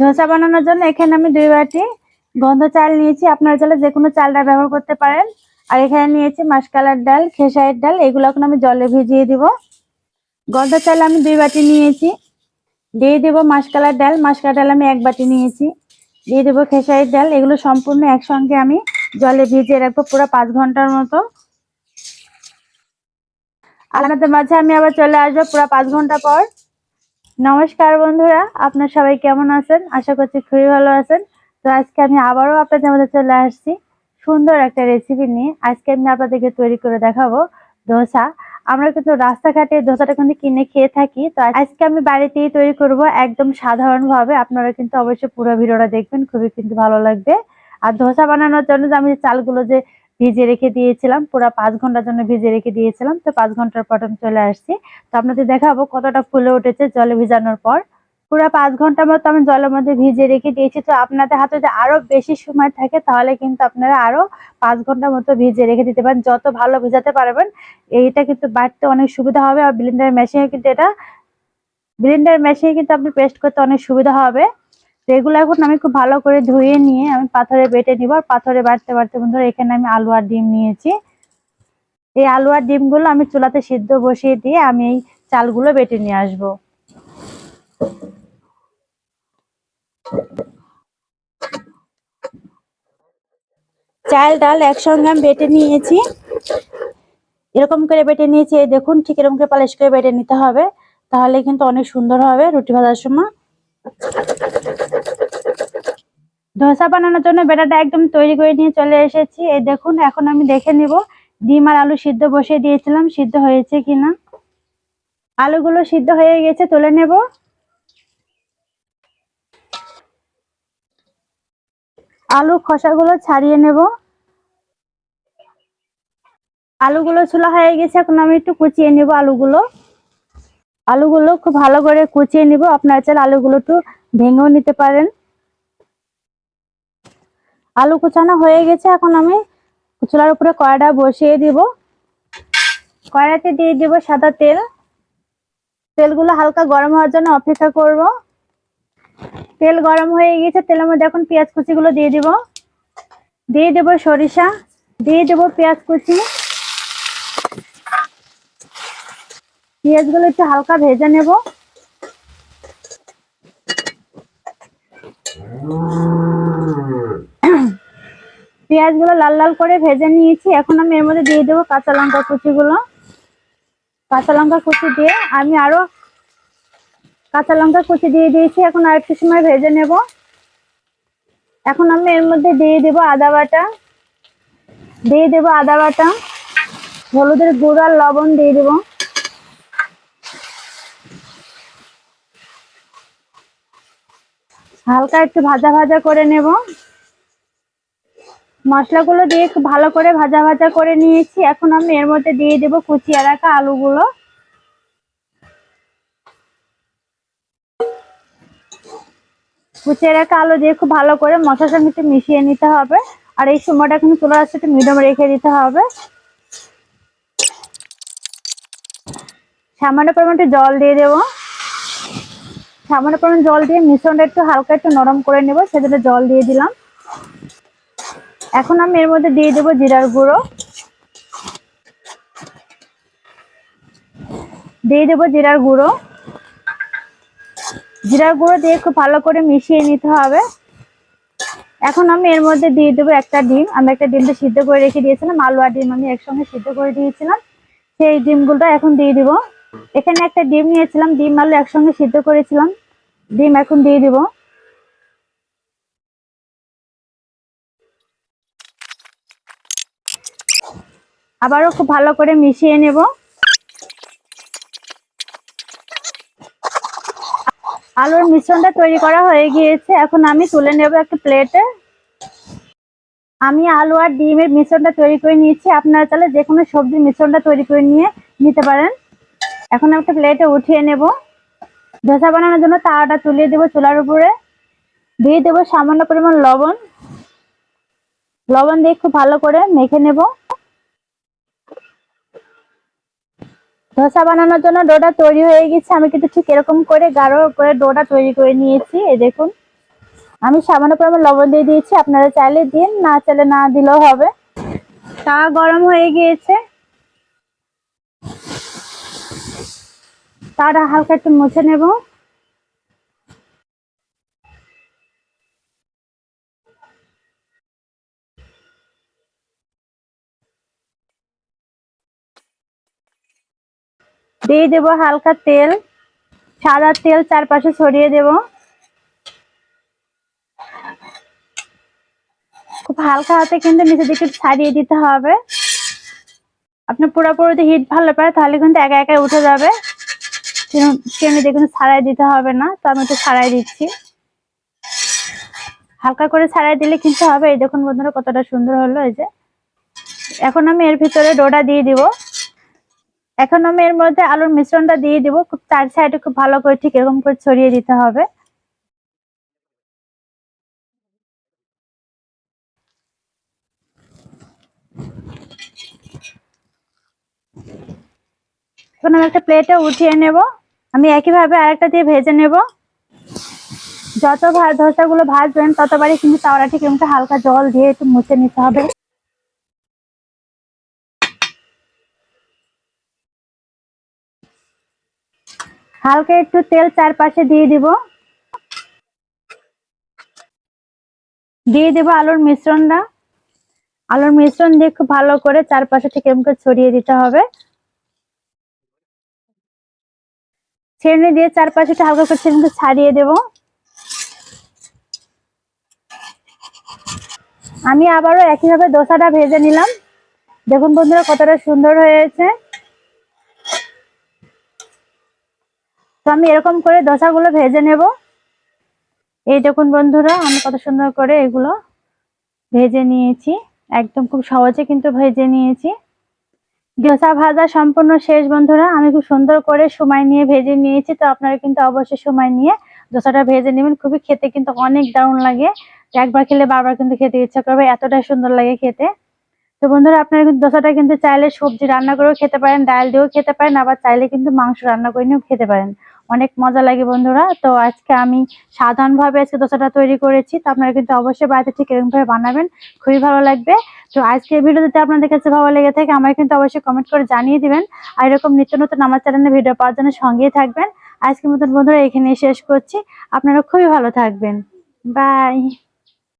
ধোসা বানানোর জন্য এখানে আমি দুই বাটি গন্ধ চাল নিয়েছি। আপনারা চাইলে যে কোনো চালটা ব্যবহার করতে পারেন। আর এখানে নিয়েছি মাসকালার ডাল খেসারির ডাল। এগুলো এখন আমি জলে ভিজিয়ে দিব। গন্ধ চাল আমি দুই বাটি নিয়েছি। দিয়ে দেবো মাসকালার ডাল। মাসকালার ডাল আমি এক বাটি নিয়েছি। দিয়ে দেবো খেসারির ডাল। এগুলো সম্পূর্ণ একসঙ্গে আমি জলে ভিজিয়ে রাখব পুরো পাঁচ ঘণ্টার মতো। আপনাদের মাঝে আমি আবার চলে আসব পুরো পাঁচ ঘণ্টা পর। নমস্কার বন্ধুরা, আপনার সবাই কেমন আছেন? আশা করছি খুবই ভালো আছেন। তো আজকে আমি আবারও আপনাদের মধ্যে চলে আসছি সুন্দর একটা রেসিপি নিয়ে। আজকে আমি আপনাদেরকে তৈরি করে দেখাবো ধোসা। আমরা কিন্তু রাস্তাঘাটে ধোসাটা কিন্তু কিনে খেয়ে থাকি। তো আজকে আমি বাড়িতেই তৈরি করব একদম সাধারণ ভাবে আপনারা কিন্তু অবশ্যই পুরো ভিডিওটা দেখবেন, খুবই কিন্তু ভালো লাগবে। আর ধোসা বানানোর জন্য যে আমি চালগুলো যে ভিজিয়ে রেখে দিয়েছিলাম, পুরো পাঁচ ঘণ্টার জন্য ভিজিয়ে রেখে দিয়েছিলাম। তো পাঁচ ঘণ্টার পর আমি চলে আসছি। তো আপনাদের দেখাবো কতটা ফুলে উঠেছে জলে ভিজানোর পর। পুরো পাঁচ ঘণ্টার মতো আমি জলের মধ্যে ভিজিয়ে রেখে দিয়েছি। তো আপনাদের হাতে যদি আরও বেশি সময় থাকে, তাহলে কিন্তু আপনারা আরও পাঁচ ঘণ্টার মতো ভিজিয়ে রেখে দিতে পারেন। যত ভালো ভিজাতে পারবেন, এইটা কিন্তু বাটতে অনেক সুবিধা হবে। আর ব্লেন্ডার মেশিনে কিন্তু এটা ব্লেন্ডার মেশিনে কিন্তু আপনি পেস্ট করতে অনেক সুবিধা হবে। এগুলো এখন আমি খুব ভালো করে ধুয়ে নিয়ে আমি পাথরে বেটে নিব। আর পাথরে বাড়তে বাড়তে বন্ধুরা, এখানে আমি আলু আর ডিম নিয়েছি। এই আলু আর ডিমগুলো আমি চুলাতে সিদ্ধ বসিয়ে দিয়ে আমি এই চালগুলো বেটে নিয়ে আসব। চাল, ডাল একসঙ্গে আমি বেটে নিয়েছি। এরকম করে বেটে নিয়েছি, এই দেখুন ঠিক এরকম করে পালিশ করে বেটে নিতে হবে। তাহলে কিন্তু অনেক সুন্দর হবে রুটি ভাজার সময়। ধোসা বানানোর জন্য বেটাটা একদম তৈরি করে নিয়ে চলে এসেছি। এই দেখুন, এখন আমি দেখে নিব ডিম আর আলু সিদ্ধ বসিয়ে দিয়েছিলাম, সিদ্ধ হয়েছে কিনা। আলুগুলো সিদ্ধ হয়ে গেছে, তুলে নেব। আলু খোসাগুলো ছাড়িয়ে নেব। আলুগুলো ছোলা হয়ে গেছে, এখন আমি একটু কুচিয়ে নিব আলুগুলো। আলুগুলো খুব ভালো করে কুচিয়ে নিব, আপনারা চাইলে আলুগুলো একটু ভেঙেও নিতে পারেন। আলু কুচানো হয়ে গেছে, এখন আমি চুলার উপরে কড়াটা বসিয়ে দিব। কড়াইতে দিয়ে দিব সাদা তেল। তেলগুলো হালকা গরম হওয়ার জন্য অপেক্ষা করব। তেল গরম হয়ে গেছে, তেলের মধ্যে এখন পেঁয়াজ কুচিগুলো দিয়ে দিব। দিয়ে দেব সরিষা, দিয়ে দেব পেঁয়াজ কুচি। পেঁয়াজগুলো একটু হালকা ভেজে নেব। পেঁয়াজগুলো লাল লাল করে ভেজে নিয়েছি। এখন আমি এর মধ্যে দিয়ে দেবো কাঁচা লঙ্কা কুচিগুলো। কাঁচা লঙ্কা কুচি দিয়ে আমি আরও কাঁচা লঙ্কা কুচি দিয়ে দিয়েছি। এখন আর একটু সময় ভেজে নেব। এখন আমি এর মধ্যে দিয়ে দেবো আদা বাটা। দিয়ে দেবো আদা বাটা। হলুদের গুঁড়ো আর লবণ দিয়ে দেবো। হালকা একটু ভাজা ভাজা করে নেব। মশলাগুলো দিয়ে ভালো করে ভাজা ভাজা করে নিয়েছি। এখন আমি এর মধ্যে দিয়ে দেবো কুচিয়ে রাখা আলুগুলো। কুচিয়ে রাখা আলু দিয়ে খুব ভালো করে মশলার সঙ্গে একটু মিশিয়ে নিতে হবে। আর এই সময়টা কিন্তু চুলা আসছে একটু মিডিয়াম রেখে দিতে হবে। সামান্য পরিমাণ জল দিয়ে দেবো। সামান্য পরিমাণ জল দিয়ে মিশ্রণটা একটু হালকা একটু নরম করে নেব, সেজন্য জল দিয়ে দিলাম। এখন আমি এর মধ্যে দিয়ে দেবো জিরার গুঁড়ো। দিয়ে দেবো জিরার গুঁড়ো। জিরার গুঁড়ো দিয়ে খুব ভালো করে মিশিয়ে নিতে হবে। এখন আমি এর মধ্যে দিয়ে দেবো একটা ডিম। আমি একটা ডিমটা সিদ্ধ করে রেখে দিয়েছিলাম আর ডিম আমি একসঙ্গে সিদ্ধ করে দিয়েছিলাম। সেই ডিমগুলো এখন দিয়ে দিব। এখানে একটা ডিম নিয়েছিলাম, ডিম আলু একসঙ্গে সিদ্ধ করেছিলাম। ডিম এখন দিয়ে দিব। আবারও খুব ভালো করে মিশিয়ে নেব। আলুর মিশ্রণটা তৈরি করা হয়ে গিয়েছে। এখন আমি তুলে নেব একটা প্লেটে। আমি আলু আর ডিমের মিশ্রণটা তৈরি করে নিয়েছি। আপনারা তাহলে যে কোনো সবজির মিশ্রণটা তৈরি করে নিয়ে নিতে পারেন। এখন একটা প্লেটে উঠিয়ে নেব। ধোসা বানানোর জন্য তাওয়াটা তুলিয়ে দেবো চুলার উপরে। দিয়ে দেবো সামান্য পরিমাণ লবণ। লবণ দিয়ে খুব ভালো করে মেখে নেব। ধোসা বানানোর জন্য ডোটা তৈরি হয়ে গেছে। আমি কিন্তু ঠিক এরকম করে গাঢ় করে ডোটা তৈরি করে নিয়েছি। এই দেখুন। আমি সামান্য পরিমাণ লবণ দিয়ে দিয়েছি। আপনারা চাইলে দিন, না চাইলে না দিলেও হবে। তা গরম হয়ে গিয়েছে। তারা হালকা একটু মুছে নেব। দিয়ে দেবো হালকা তেল, সাদা তেল চারপাশে ছড়িয়ে দেব। খুব হালকা হাতে কিন্তু নিচের দিকে ছাড়িয়ে দিতে হবে। আপনি পুরোপুরি হিট ভালো পারে তাহলে কিন্তু একা একা উঠে যাবে। চিনি দেখুন ছাড়াই দিতে হবে না, তো আমি একটু ছাড়াই দিচ্ছি। হালকা করে ছাড়াই দিলে কিন্তু হবে। এই দেখুন বন্ধুরা, কতটা সুন্দর হলো এই যে। এখন আমি এর ভিতরে ডোটা দিয়ে দিব। এখন আমি এর মধ্যে আলুর মিশ্রণটা দিয়ে দিব। চার সাইডে খুব ভালো করে ঠিক এরকম করে ছড়িয়ে দিতে হবে। এখন আমি একটা প্লেটে উঠিয়ে নেব। আমি একইভাবে আরেকটা দিয়ে ভেজে নেব। যত ধোসাগুলো ভাজবেন ততবারই কিন্তু তাওয়াটা ঠিক হালকা জল দিয়ে একটু মুছে নিতে হবে। হালকা একটু তেল চারপাশে দিয়ে দিব। দিয়ে দেবো আলুর মিশ্রণটা। আলুর মিশ্রণ দিয়ে খুব ভালো করে চারপাশে থেকে এরকম করে ছড়িয়ে দিতে হবে। ছেড়ে দিয়ে চারপাশে হালকা করে সেরকম ছাড়িয়ে দেব। আমি আবারও একইভাবে দোসাটা ভেজে নিলাম। দেখুন বন্ধুরা কতটা সুন্দর হয়েছে। তো আমি এরকম করে দোসাগুলো ভেজে নেব। এই দেখুন বন্ধুরা, আমি কত সুন্দর করে এগুলো ভেজে নিয়েছি। একদম খুব সহজে কিন্তু ভেজে নিয়েছি। ডোসা ভাজা সম্পূর্ণ শেষ বন্ধুরা, আমি খুব সুন্দর করে সময় নিয়ে ভেজে নিয়েছি, তো আপনারা কিন্তু অবশ্যই সময় নিয়ে ডোসাটা ভেজে নেবেন। খুবই খেতে কিন্তু অনেক দারুণ লাগে। একবার খেলে বারবার কিন্তু খেতে ইচ্ছা করবে, এতটাই সুন্দর লাগে খেতে। তো বন্ধুরা, আপনারা কিন্তু দোসাটা কিন্তু চাইলে সবজি রান্না করেও খেতে পারেন, ডাল দিয়েও খেতে পারেন, আবার চাইলে কিন্তু মাংস রান্না করে নিয়েও খেতে পারেন। অনেক মজা লাগে বন্ধুরা। তো আজকে আমি সাধারণভাবে আজকে দোসাটা তৈরি করেছি, তো আপনারা কিন্তু অবশ্যই বাড়িতে ঠিক এরকমভাবে বানাবেন। খুবই ভালো লাগবে। তো আজকে ভিডিও যদি আপনাদের কাছে ভালো লেগে থাকে আমাকে কিন্তু অবশ্যই কমেন্ট করে জানিয়ে দিবেন। আর এরকম নিত্য নতুন আমার চ্যানেলে ভিডিও পাওয়ার জন্য সঙ্গেই থাকবেন। আজকের মতন বন্ধুরা এখানেই শেষ করছি। আপনারা খুবই ভালো থাকবেন। বাই